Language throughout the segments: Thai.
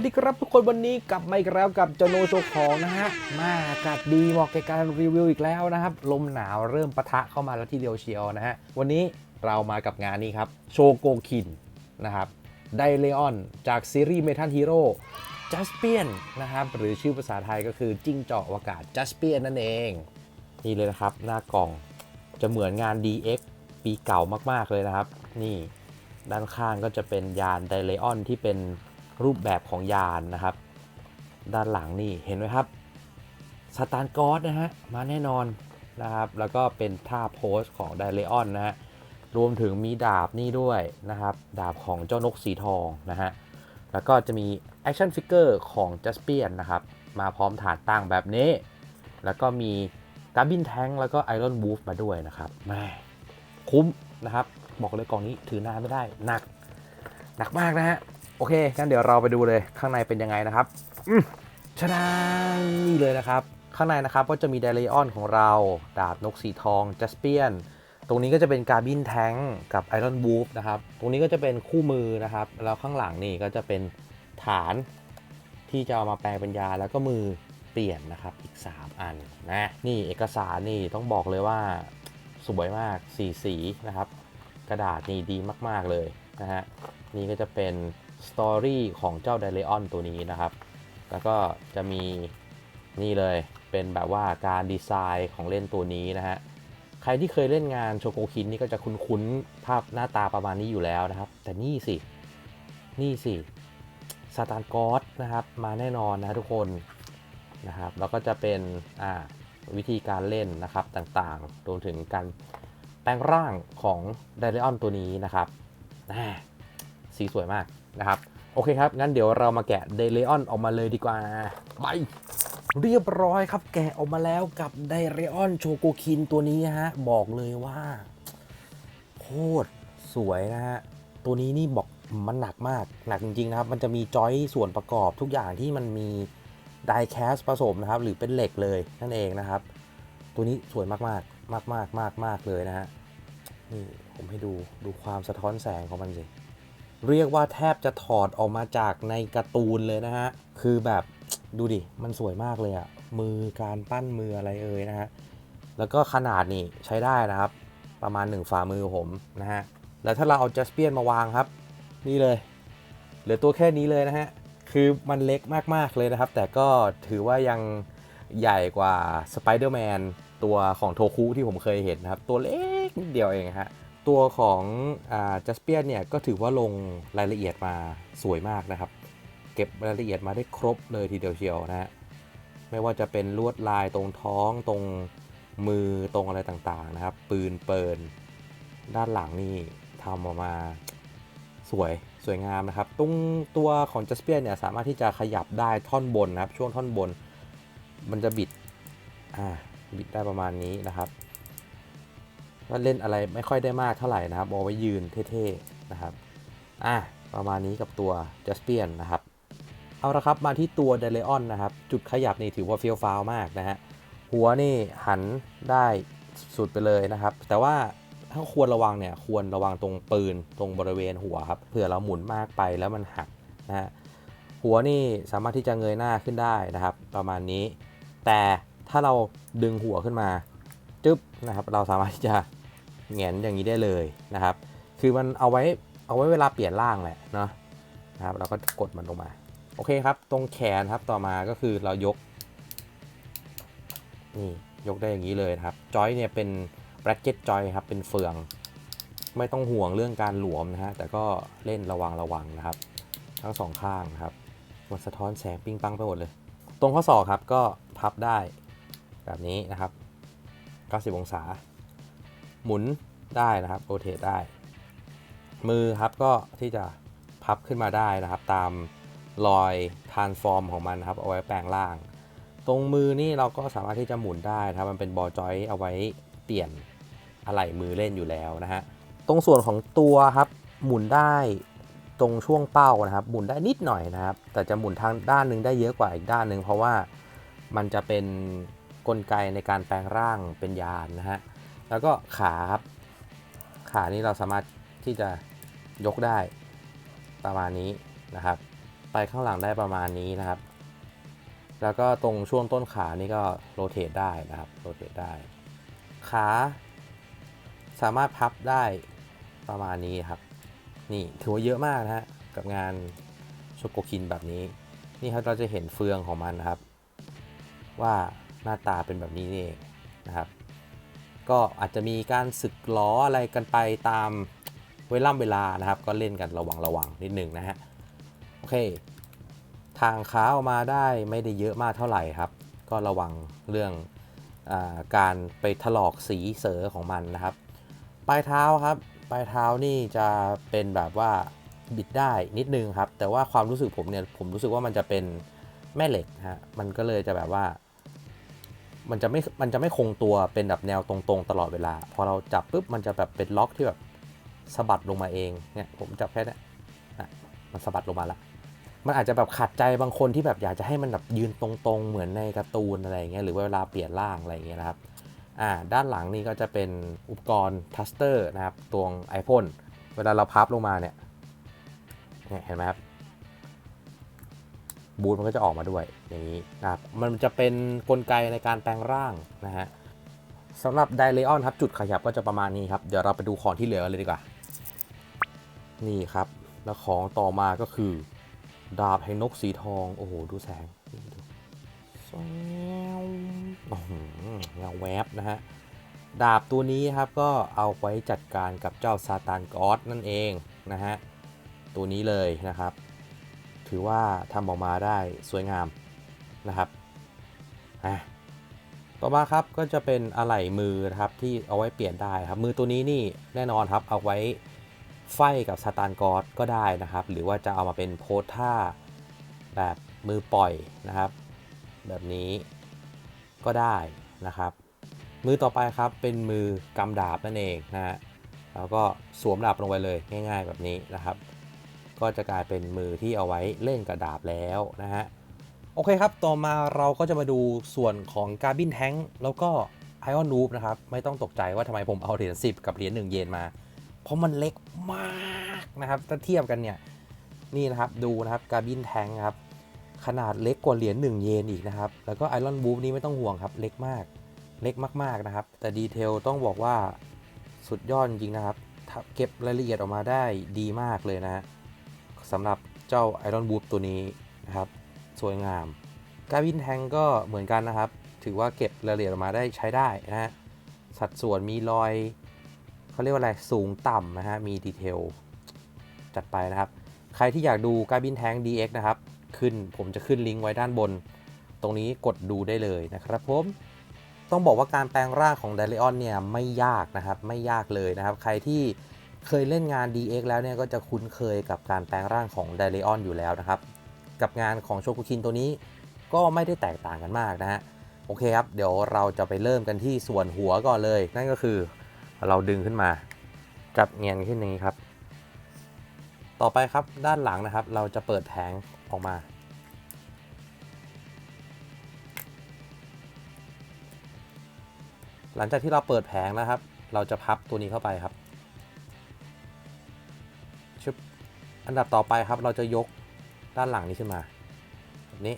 วัสดีครับทุกคนวันนี้กลับมาอีกแล้วกับจโนโชของนะฮะมาอากาศดีเหมาะแก่การรีวิวอีกแล้วนะครับ ลมหนาวเริ่มปะทะเข้ามาแล้วทีเดียวเชียวนะฮะ วันนี้เรามากับงานนี้ครับ โชโกคินนะครับไดเลออนจากซีรีส์เมทัลฮีโร่จัสเปียนนะครับ หรือชื่อภาษาไทยก็คือจิ้งจอกอวกาศจัสเปียนนั่นเอง นี่เลยนะครับ หน้ากล่องจะเหมือนงาน DX ปีเก่ามากๆเลยนะครับ นี่ด้านข้างก็จะเป็นยานไดเลออนที่เป็น รูปแบบของยานนะครับ ด้านหลังนี่เห็นไหมครับสตาร์กอสนะฮะมาแน่นอนนะครับ แล้วก็เป็นท่าโพสของไดเลออนนะฮะรวมถึงมีดาบนี่ด้วยนะครับ ดาบของเจ้านกสีทองนะฮะแล้วก็จะมีแอคชั่นฟิกเกอร์ของจัสเปียนนะครับ มาพร้อมฐานตั้งแบบนี้ แล้วก็มีการบินแทงแล้วก็ไอรอนบูฟมาด้วยนะครับแม่คุ้มนะครับ บอกเลยกล่องนี้ถือนานไม่ได้หนัก หนักมากนะฮะ โอเคงั้นเดี๋ยวเราไปดูเลยข้างในเป็นยังไงนะครับชนะนี่เลยนะครับ ข้างในนะครับก็จะมีไดเรออนของเรา ดาบนกสีทองจัสเปียน ตรงนี้ก็จะเป็นการบินแทงกับไอรอนบูฟนะครับ ตรงนี้ก็จะเป็นคู่มือนะครับ แล้วข้างหลังนี่ก็จะเป็นฐานที่จะเอามาแปลงเป็นยาแล้วก็มือเปลี่ยนนะครับอีก 3 อันนะนี่เอกสารนี่ต้องบอกเลยว่าสวยมากสีสีนะครับ กระดาษนี่ดีมาก ๆเลยนะฮะนี่ก็จะเป็น สตอรี่ของเจ้าไดเรออนตัวนี้นะครับ แล้วก็จะมีนี่เลยเป็นแบบว่าการดีไซน์ของเล่นตัวนี้นะฮะ ใครที่เคยเล่นงานโชโกคินนี่ก็จะคุ้นๆ ภาพหน้าตาประมาณนี้อยู่แล้วนะครับ แต่นี่สิ นี่สิซาตานกอสนะครับ มาแน่นอนนะทุกคนนะครับ แล้วก็จะเป็นอ่าวิธีการเล่นนะครับต่างๆ รวมถึงการแปลงร่างของไดเรออนตัวนี้นะครับอ่าสีสวยมาก นะครับโอเคครับ งั้นเดี๋ยวเรามาแกะเดเลออนออกมาเลยดีกว่า ไป เรียบร้อยครับ แกะออกมาแล้วกับไดเรออนโชโกคินตัวนี้ฮะ บอกเลยว่าโคตรสวยนะฮะ ตัวนี้นี่บอกมันหนักมาก หนักจริงๆนะครับ มันจะมีจอยส่วนประกอบทุกอย่างที่มันมีไดแคสผสมนะครับ หรือเป็นเหล็กเลยนั่นเองนะครับ ตัวนี้สวยมากๆ มากๆมากมากๆเลยนะฮะ นี่ผมให้ดูดูความสะท้อนแสงของมันสิ เรียกว่าแทบจะถอดออกมาจากในการ์ตูนเลยนะฮะ คือแบบดูดิ มันสวยมากเลยอะมือการปั้นมืออะไรเอ่ยนะฮะ แล้วก็ขนาดนี่ใช้ได้นะครับ ประมาณ 1 ฝ่ามือผมนะฮะ แล้วถ้าเราเอาจัสเปียนมาวางครับ นี่เลย เหลือตัวแค่นี้เลยนะฮะ คือมันเล็กมาก ๆ เลยนะครับ แต่ก็ถือว่ายังใหญ่กว่าสไปเดอร์แมนตัวของโทคุที่ผมเคยเห็นนะครับ ตัวเล็กนิดเดียวเองฮะ ตัวของจัสเปียนเนี่ยก็ถือว่าลงรายละเอียดมาสวยมากนะครับ เก็บรายละเอียดมาได้ครบเลยทีเดียวเชียวนะฮะไม่ว่าจะเป็นลวดลายตรงท้องตรงมือตรงอะไรต่างๆนะครับ ปืนเปิลด้านหลังนี่ทำออกมาสวยสวยงามนะครับตรงตัวของจัสเปียนเนี่ยสามารถที่จะขยับได้ท่อนบนนะครับ ช่วงท่อนบน มันจะบิดอ่าบิดได้ประมาณนี้นะครับ ก็เล่นอะไรไม่ค่อยได้มากเท่าไหร่นะครับเอาไว้ยืนเท่ๆนะครับอะประมาณนี้กับตัวจัสเปียนนะครับ เอาละครับมาที่ตัวเดเลออนนะครับ จุดขยับนี่ถือว่าเฟี้ยวฟ้าวมากนะฮะหัวนี่หันได้สุดไปเลยนะครับ แต่ว่าถ้าควรระวังเนี่ยควรระวังตรงปืนตรงบริเวณหัวครับเผื่อเราหมุนมากไปแล้วมันหักนะฮะหัวนี่สามารถที่จะเงยหน้าขึ้นได้นะครับ ประมาณนี้ แต่ถ้าเราดึงหัวขึ้นมาจึ๊บนะครับ เราสามารถที่จะ แงนอย่างนี้ได้เลยนะครับ คือมันเอาไว้เอาไว้เวลาเปลี่ยนร่างแหละเนาะนะครับเราก็กดมันลงมาโอเคครับ ตรงแขนครับต่อมาก็คือเรายกนี่ยกได้อย่างนี้เลยนะครับจอยเนี่ยเป็นแบร c เก็ตจอยครับเป็นเฟือง ไม่ต้องห่วงเรื่องการหลวมนะฮะแต่ก็เล่นระวังระวังนะครับ ทั้งสองข้างนะครับมันสะท้อนแสงปิ้งปังไปหมดเลย ตรงข้อศอกครับก็พับได้แบบนี้นะครับ 90 องศา หมุน ได้นะครับโรเทตได้ มือครับก็ที่จะพับขึ้นมาได้นะครับ ตามรอยทานฟอร์มของมันนะครับ เอาไว้แปลงร่าง ตรงมือนี่เราก็สามารถที่จะหมุนได้นะครับ มันเป็นบอจอยเอาไว้เปลี่ยนอะไหล่มือเล่นอยู่แล้วนะฮะตรงส่วนของตัวครับหมุนได้ตรงช่วงเป้านะครับ หมุนได้นิดหน่อยนะครับ แต่จะหมุนทางด้านนึงได้เยอะกว่าอีกด้านหนึ่งเพราะว่ามันจะเป็นกลไกในการแปลงร่างเป็นยานนะฮะ แล้วก็ขาครับ ขานี่เราสามารถที่จะยกได้ประมาณนี้นะครับ ไปข้างหลังได้ประมาณนี้นะครับ แล้วก็ตรงช่วงต้นขานี่ก็โรเตทได้นะครับโรเตทได้ ขาสามารถพับได้ประมาณนี้ครับ นี่ถือว่าเยอะมากนะฮะกับงานโชโกคินแบบนี้ นี่ครับเราจะเห็นเฟืองของมันนะครับ ว่าหน้าตาเป็นแบบนี้นี่เองนะครับ ก็อาจจะมีการสึกล้ออะไรกันไปตามเวล่ำเวลานะครับ ก็เล่นกันระวังระวังนิดนึงนะฮะโอเค ทางขาออกมาได้ไม่ได้เยอะมากเท่าไหร่ครับ ก็ระวังเรื่องอการไปถลอกสีเสอของมันนะครับปลายเท้าครับปลายเท้านี่จะเป็นแบบว่าบิดได้นิดนึงครับ แต่ว่าความรู้สึกผมเนี่ยผมรู้สึกว่ามันจะเป็นแม่เหล็กฮะมันก็เลยจะแบบว่า มันจะไม่มันจะไม่คงตัวเป็นแบบแนวตรงๆ ตลอดเวลา พอเราจับปุ๊บมันจะแบบเป็นล็อกที่แบบสะบัดลงมาเองเนี่ยผมจับแค่เนี้ยอะมันสะบัดลงมาละมันอาจจะแบบขัดใจบางคนที่แบบอยากจะให้มันแบบยืนตรงๆ เหมือนในการ์ตูนอะไรเงี้ยหรือว่าเวลาเปลี่ยนร่างอะไรเงี้ยนะครับอ่าด้านหลังนี่ก็จะเป็นอุปกรณ์ทัสเตอร์นะครับตัวไอพ่นเวลาเราพับลงมาเนี่ยเนี่ยเห็นไหมครับ บูทมันก็จะออกมาด้วยอย่างนี้นะครับมันจะเป็นกลไกในการแปลงร่างนะฮะสำหรับไดเ e ออนครับจุดขยับก็จะประมาณนี้ครับ เดี๋ยวเราไปดูของที่เหลือกันเลยดีกว่า นี่ครับ แล้วของต่อมาก็คือ ดาบแห่งนกสีทอง โอ้โห ดูแสงนี่ดูแสวโอ้โหเงาแวบนะฮะ ดาบตัวนี้ครับก็เอาไว้จัดการกับเจ้าซาตานกอสนั่นเองนะฮะ ตัวนี้เลยนะครับ ถือว่าทำออกมาได้สวยงามนะครับอะต่อมาครับก็จะเป็นอะไหล่มือนะครับที่เอาไว้เปลี่ยนได้ครับมือตัวนี้นี่แน่นอนครับเอาไว้ไฟกับซาตานกอสก็ได้นะครับ หรือว่าจะเอามาเป็นโพสท่าแบบมือปล่อยนะครับ แบบนี้ก็ได้นะครับ มือต่อไปครับเป็นมือกำดาบนั่นเองนะฮะแล้วก็สวมดาบลงไปเลยง่าย ๆ แบบนี้นะครับ ก็จะกลายเป็นมือที่เอาไว้เล่นกระดาบแล้วนะฮะ โอเคครับ ต่อมาเราก็จะมาดูส่วนของการบินแท้งแล้วก็ไอออนนูบนะครับ ไม่ต้องตกใจว่าทำไมผมเอาเหรียญ10 กับเหรียญ1เยนมา เพราะมันเล็กมากนะครับ ถ้าเทียบกันเนี่ย นี่นะครับดูนะครับการบินแท้งครับ ขนาดเล็กกว่าเหรียญ1เยนอีกนะครับ แล้วก็ไอรอนบูฟนี้ไม่ต้องห่วงครับ เล็กมาก เล็กมากๆนะครับ แต่ดีเทลต้องบอกว่าสุดยอดจริงนะครับ เก็บรายละเอียดออกมาได้ดีมากเลยนะฮะ สำหรับเจ้า Iron b o o t ตัวนี้นะครับสวยงาม การบินแทงก็เหมือนกันนะครับ ถือว่าเก็บรายละเอียดออกมาได้ใช้ได้นะฮะสัดส่วนมีรอยเขาเรียกว่าอะไรสูงต่ำนะฮะมีดีเทลจัดไปนะครับ ใครที่อยากดูการบินแทง DX นะครับ ขึ้นผมจะขึ้นลิงก์ไว้ด้านบน ตรงนี้กดดูได้เลยนะครับผมต้องบอกว่าการแปลงร่างของ d ด l ออนเนี่ยไม่ยากนะครับ ไม่ยากเลยนะครับ ใครที่ เคยเล่นงาน DX แล้วเนี่ยก็จะคุ้นเคยกับการแปลงร่างของ d ด l ออนอยู่แล้วนะครับ กับงานของโชกุคินตัวนี้ก็ไม่ได้แตกต่างกันมากนะฮะ โอเคครับ เดี๋ยวเราจะไปเริ่มกันที่ส่วนหัวก่อนเลย นั่นก็คือเราดึงขึ้นมา จับเงียนขึ้นอย่างนี้ครับ ต่อไปครับด้านหลังนะครับ เราจะเปิดแผงออกมา หลังจากที่เราเปิดแผงนะครับ เราจะพับตัวนี้เข้าไปครับ อันดับต่อไปครับเราจะยกด้านหลังนี้ขึ้นมาแบบนี้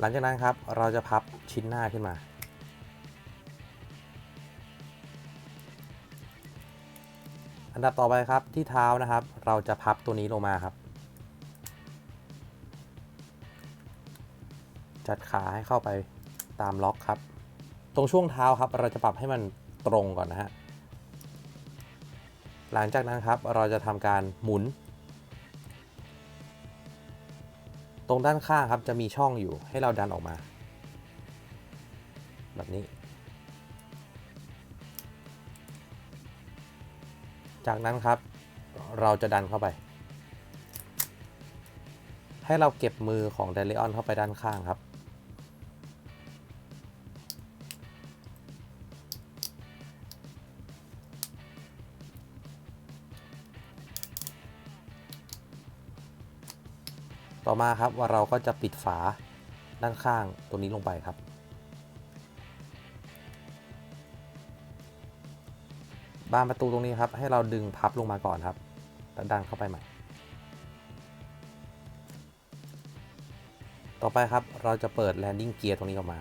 หลังจากนั้นครับเราจะพับชิ้นหน้าขึ้นมาอันดับต่อไปครับที่เท้านะครับ เราจะพับตัวนี้ลงมาครับ จัดขาให้เข้าไปตามล็อกครับ ตรงช่วงเท้าครับ เราจะปรับให้มันตรงก่อนนะฮะ หลังจากนั้นครับเราจะทำการหมุน ตรงด้านข้างครับจะมีช่องอยู่ให้เราดันออกมา แบบนี้ จากนั้นครับเราจะดันเข้าไป ให้เราเก็บมือของเดลิออนเข้าไปด้านข้างครับ ต่อมาครับว่าเราก็จะปิดฝาด้านข้างตัวนี้ลงไปครับ บานประตูตรงนี้ครับ ให้เราดึงพับลงมาก่อนครับแล้วดันเข้าไปใหม่ ต่อไปครับเราจะเปิด landing gear ตรงนี้ออกมา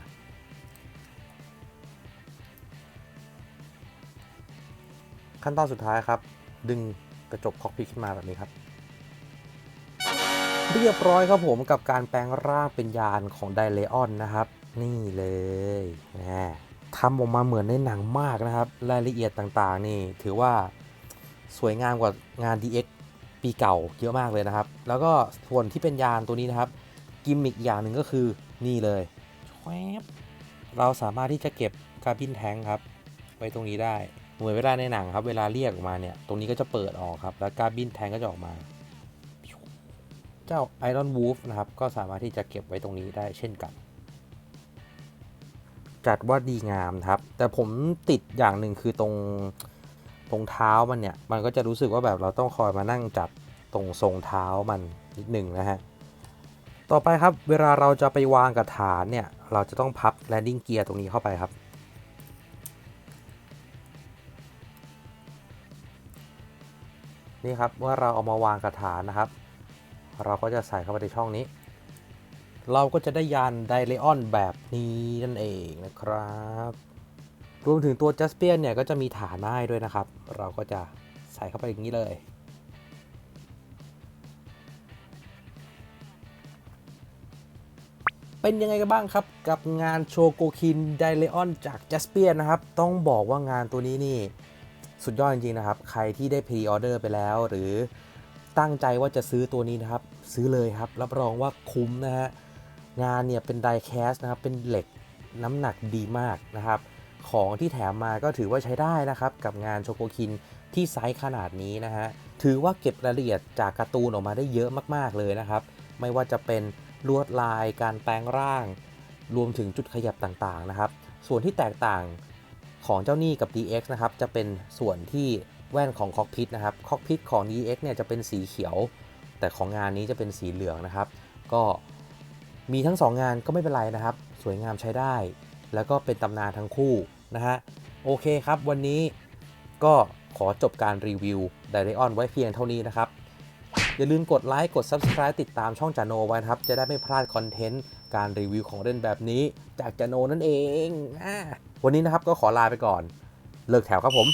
ขั้นตอนสุดท้ายครับ ดึงกระจกคอกพิทขึ้นมาแบบนี้ครับ เรียบร้อยครับผมกับการแปลงร่างเป็นยานของไดเลออนนะครับ นี่เลยนะทำออกมาเหมือนในหนังมากนะครับ รายละเอียดต่างๆ นี่ถือว่าสวยงามกว่างาน DX ปีเก่าเยอะมากเลยนะครับ แล้วก็ส่วนที่เป็นยานตัวนี้นะครับ กิมมิกอย่างหนึ่งก็คือนี่เลยเราสามารถที่จะเก็บคาบินแทงครับ ไว้ตรงนี้ได้ เหมือนเวลาในหนังครับ เวลาเรียกออกมาเนี่ย ตรงนี้ก็จะเปิดออกครับ แล้วคาบินแทงก็จะออกมา เจ้า Iron Wolf นะครับ ก็สามารถที่จะเก็บไว้ตรงนี้ได้เช่นกัน จัดว่าดีงามครับ แต่ผมติดอย่างหนึ่งคือตรงตรงเท้ามันเนี่ย มันก็จะรู้สึกว่าแบบเราต้องคอยมานั่งจัดตรงทรงเท้ามันนิดหนึ่งนะฮะ ต่อไปครับเวลาเราจะไปวางกับฐานเนี่ย เราจะต้องพับ landing gear ตรงนี้เข้าไปครับนี่ครับเมื่อเราเอามาวางกระฐานนะครับ เราก็จะใส่เข้าไปในช่องนี้ เราก็จะได้ยานไดเลออนแบบนี้นั่นเองนะครับ รวมถึงตัวจัสเปียนเนี่ยก็จะมีฐานมาให้ด้วยนะครับ เราก็จะใส่เข้าไปอย่างนี้เลย เป็นยังไงกันบ้างครับกับงานโชโกคินไดเลออนจากจัสเปียนนะครับ ต้องบอกว่างานตัวนี้นี่ สุดยอดจริงๆนะครับ ใครที่ได้พรีออเดอร์ไปแล้วหรือ ตั้งใจว่าจะซื้อตัวนี้นะครับ ซื้อเลยครับ รับรองว่าคุ้มนะฮะ งานเนี่ยเป็นไดแคสนะครับ เป็นเหล็กน้ำหนักดีมากนะครับ ของที่แถมมาก็ถือว่าใช้ได้นะครับ กับงานโชโกคินที่ไซส์ขนาดนี้นะฮะ ถือว่าเก็บรายละเอียดจากการ์ตูนออกมาได้เยอะมากๆเลยนะครับ ไม่ว่าจะเป็นลวดลาย การแปลงร่าง รวมถึงจุดขยับต่างๆนะครับ ส่วนที่แตกต่างของเจ้านี่กับ DX นะครับ จะเป็นส่วนที่ แว่นของคอกพิทนะครับคอกพิทของ DX เนี่ยจะเป็นสีเขียว แต่ของงานนี้จะเป็นสีเหลืองนะครับ ก็มีทั้ง 2 งานก็ไม่เป็นไรนะครับ สวยงามใช้ได้ แล้วก็เป็นตำนานทั้งคู่นะฮะโอเคครับ วันนี้ก็ขอจบการรีวิว d ด r e o n ไว้เพียงเท่านี้นะครับ อย่าลืมกดไลค์กด Subscribe ติดตามช่องจาโนไว้นะครับ จะได้ไม่พลาดคอนเทนต์การรีวิวของเล่นแบบนี้ จากจาโนนั่นเอง วันนี้นะครับก็ขอลาไปก่อน เลิกแถวครับผม